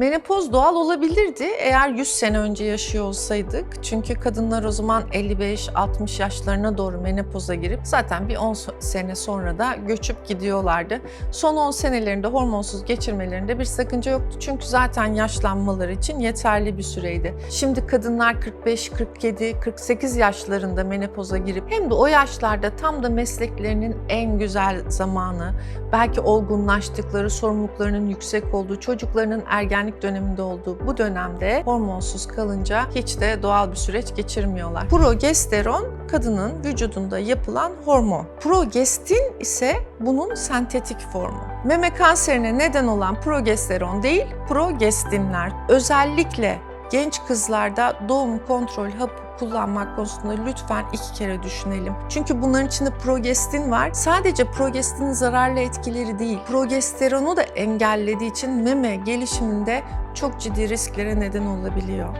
Menopoz doğal olabilirdi eğer 100 sene önce yaşıyor olsaydık. Çünkü kadınlar o zaman 55-60 yaşlarına doğru menopoza girip zaten bir 10 so- sene sonra da göçüp gidiyorlardı. Son 10 senelerinde hormonsuz geçirmelerinde bir sakınca yoktu. Çünkü zaten yaşlanmaları için yeterli bir süreydi. Şimdi kadınlar 45, 47, 48 yaşlarında menopoza girip hem de o yaşlarda tam da mesleklerinin en güzel zamanı, belki olgunlaştıkları, sorumluluklarının yüksek olduğu, çocuklarının ergenlik döneminde olduğu bu dönemde hormonsuz kalınca hiç de doğal bir süreç geçirmiyorlar. Progesteron kadının vücudunda yapılan hormon. Progestin ise bunun sentetik formu. Meme kanserine neden olan progesteron değil, progestinler. Özellikle genç kızlarda doğum kontrol hapı kullanmak konusunda lütfen iki kere düşünelim. Çünkü bunların içinde progestin var. Sadece progestinin zararlı etkileri değil, progesteronu da engellediği için meme gelişiminde çok ciddi risklere neden olabiliyor.